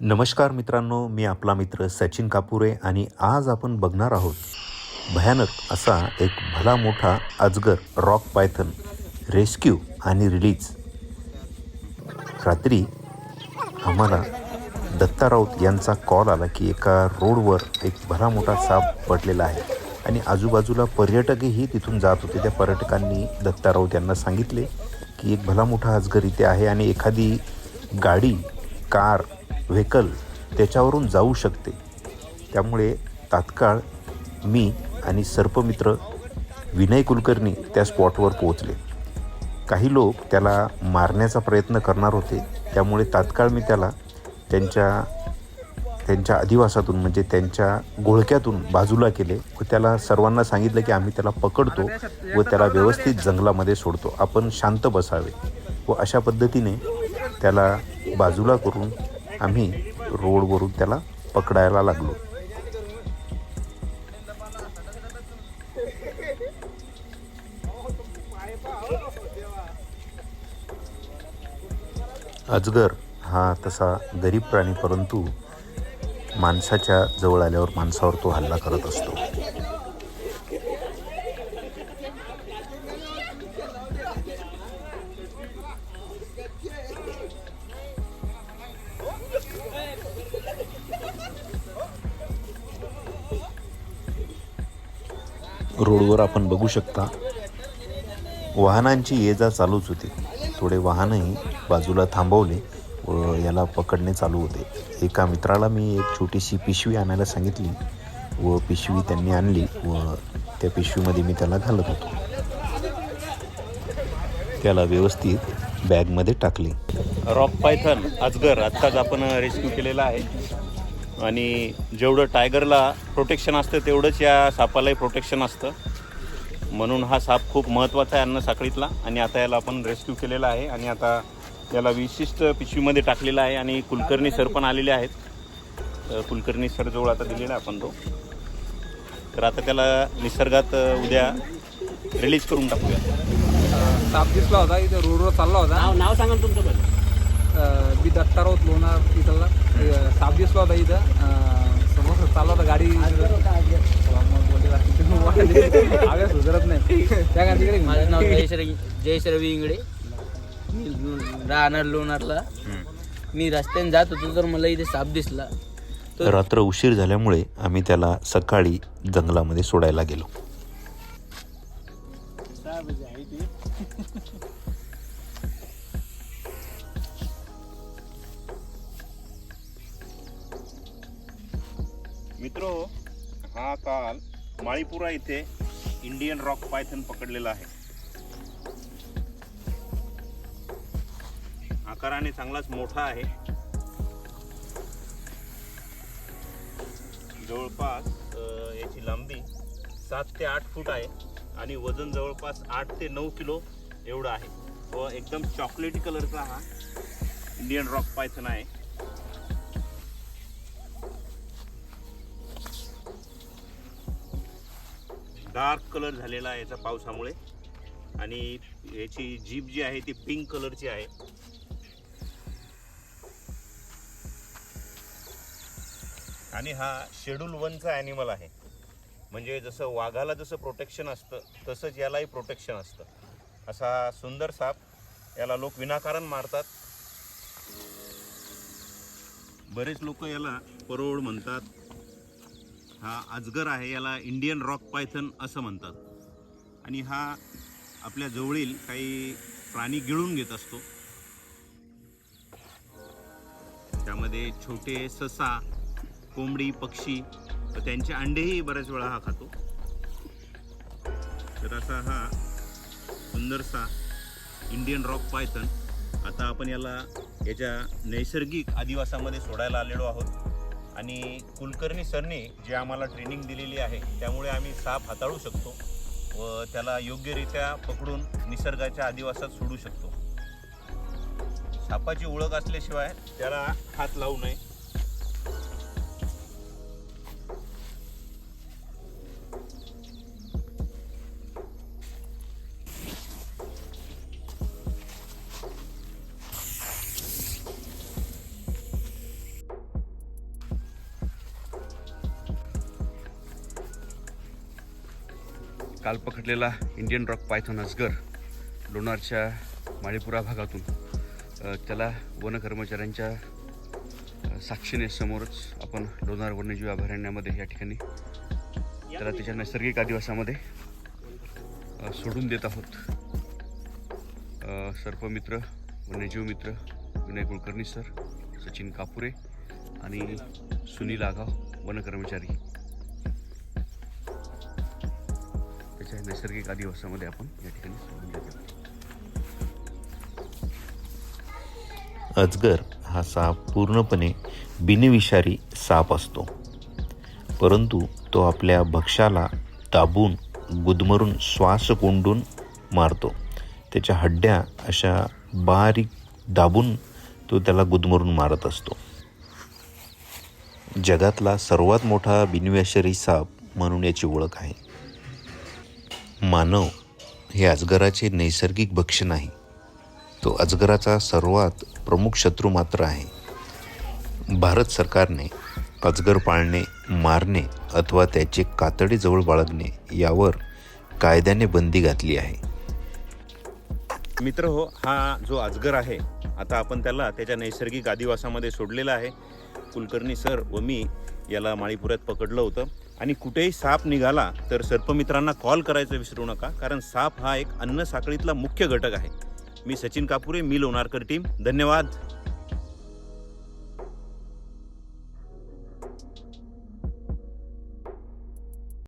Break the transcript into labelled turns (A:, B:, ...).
A: नमस्कार मित्रांनो मी आपला मित्र सचिन कापुरे आणि आज आपण बघणार आहोत भयानक असा एक भला मोठा अजगर रॉक पायथन रेस्क्यू आणि रिलीज. रात्री आम्हाला दत्ता राऊत यांचा कॉल आला की एका रोडवर एक भला मोठा साप पडलेला आहे आणि आजूबाजूला पर्यटकही तिथून जात होते. त्या पर्यटकांनी दत्ता राऊत यांना सांगितले की एक भला मोठा अजगर इथे आहे आणि एखादी गाडी कार व्हेकल त्याच्यावरून जाऊ शकते. त्यामुळे तात्काळ मी आणि सर्पमित्र विनय कुलकर्णी त्या स्पॉटवर पोहोचले. काही लोक त्याला मारण्याचा प्रयत्न करणार होते. त्यामुळे तात्काळ मी त्याला त्यांच्या त्यांच्या अधिवासातून म्हणजे त्यांच्या घोळक्यातून बाजूला केले व त्याला सर्वांना सांगितलं की आम्ही त्याला पकडतो व त्याला व्यवस्थित जंगलामध्ये सोडतो. आपण शांत बसावे व अशा पद्धतीने त्याला बाजूला करून आम्ही रोडवरून त्याला पकडायला लागलो. अजगर हा तसा गरीब प्राणी परंतु माणसाच्या जवळ आल्यावर माणसावर तो हल्ला करत असतो. रोडवर आपण बघू शकता. वाहनांची ये जा चालूच होती. थोडे वाहनही बाजूला थांबवले व याला पकडणे चालू होते. एका मित्राला मी एक छोटीशी पिशवी आणायला सांगितली व पिशवी त्यांनी आणली व त्या पिशवीमध्ये मी त्याला घालत होतो. त्याला व्यवस्थित बॅगमध्ये टाकले.
B: रॉक पायथन अजगर आत्ताच आपण रेस्क्यू केलेला आहे. आणि जेवढं टायगरला प्रोटेक्शन असतं तेवढंच या सापालाही प्रोटेक्शन असतं. म्हणून हा साप खूप महत्त्वाचा आहे अन्न साखळीतला. आणि आता याला आपण रेस्क्यू केलेला आहे. आणि आता याला विशिष्ट पिशवीमध्ये टाकलेला आहे. आणि कुलकर्णी सर पण आलेले आहेत. कुलकर्णी सर जवळ आता दिलेला आहे आपण तो. तर आता त्याला निसर्गात उद्या रिलीज करून टाकूया.
C: साप दिसला होता इथं रोडवर चालला होता.
B: नाव नाव सांगा तुमचं पण.
C: मी राऊत लोणार इथला. अं, साप दिसला होता इथं समोर चालला होता गाडी. सुधारत नाही. त्या गाडी
D: माझं नाव जयश्री जयश्री रवी इंगडे मी राहणार लोणारला. मी रस्त्याने जात होतो तर मला इथे साप दिसला.
A: रात्र उशीर झाल्यामुळे आम्ही त्याला सकाळी जंगलामध्ये सोडायला गेलो.
B: मित्रो हा काल माळीपुरा इथे इंडियन रॉक पायथन पकडलेला आहे. आकाराने चांगलाच मोठा आहे. जवळपास याची लांबी सात ते आठ फूट आहे आणि वजन जवळपास आठ ते नऊ किलो एवढं आहे. व एकदम चॉकलेटी कलरचा हा इंडियन रॉक पायथन आहे. डार्क कलर झालेला आहे याचा पावसामुळे. आणि याची जीप जी आहे ती पिंक कलरची आहे. आणि हा शेड्यूल वनचा ॲनिमल आहे. म्हणजे जसं वाघाला जसं प्रोटेक्शन असतं तसंच यालाही प्रोटेक्शन असतं. असा सुंदर साप याला लोक विनाकारण मारतात. बरेच लोक याला परोळ म्हणतात. हा अजगर आहे याला इंडियन रॉक पायथन असं म्हणतात. आणि हा आपल्या जवळील काही प्राणी गिळून घेत असतो. त्यामध्ये छोटे ससा कोंबडी पक्षी व त्यांचे अंडेही बऱ्याच वेळा हा खातो. तर असा हा सुंदरसा इंडियन रॉक पायथन आता आपण याला याच्या नैसर्गिक आदिवासामध्ये सोडायला आलेलो आहोत. आणि कुलकर्णी सरने जे आम्हाला ट्रेनिंग दिलेली आहे त्यामुळे आम्ही साप हाताळू शकतो व त्याला योग्यरित्या पकडून निसर्गाच्या आदिवासात सोडू शकतो. सापाची ओळख असल्याशिवाय त्याला हात लावू नये.
E: काल पकडलेला इंडियन रॉक पायथॉन अजगर लोणारच्या माळीपुरा भागातून त्याला वन कर्मचाऱ्यांच्या साक्षीने समोरच आपण लोणार वन्यजीव अभयारण्यामध्ये या ठिकाणी त्याला त्याच्या नैसर्गिक आदिवासामध्ये सोडून देत आहोत. सर्पमित्र वन्यजीव मित्र विनय कुलकर्णी सर सचिन कापुरे आणि सुनील आगाव वन त्याच्या नैसर्गिक आदिवासामध्ये आपण या ठिकाणी सोडून देत.
A: अजगर हा साप पूर्णपणे बिनविषारी साप असतो. परंतु तो आपल्या भक्ष्याला दाबून गुदमरून श्वास कोंडून मारतो. त्याच्या हड्ड्या अशा बारीक दाबून तो त्याला गुदमरून मारत असतो. जगातला सर्वात मोठा बिनविषारी साप म्हणून याची ओळख आहे. मानव हे अजगराचे नैसर्गिक भक्ष नाही. तो अजगराचा सर्वात प्रमुख शत्रू मात्र आहे. भारत सरकारने अजगर पाळणे मारणे अथवा त्याचे कातडीजवळ बाळगणे यावर कायद्याने बंदी घातली आहे.
B: मित्र हो हा जो अजगर आहे आता आपण त्याला त्याच्या नैसर्गिक आदिवासामध्ये सोडलेला आहे. कुलकर्णी सर व मी याला माळीपुऱ्यात पकडलं होतं. आणि कुठेही साप निघाला तर सर्पमित्रांना कॉल करायचं विसरू नका कारण साप हा एक अन्न साखळीतला मुख्य घटक आहे. मी सचिन कापुरे मी लोणारकर टीम धन्यवाद.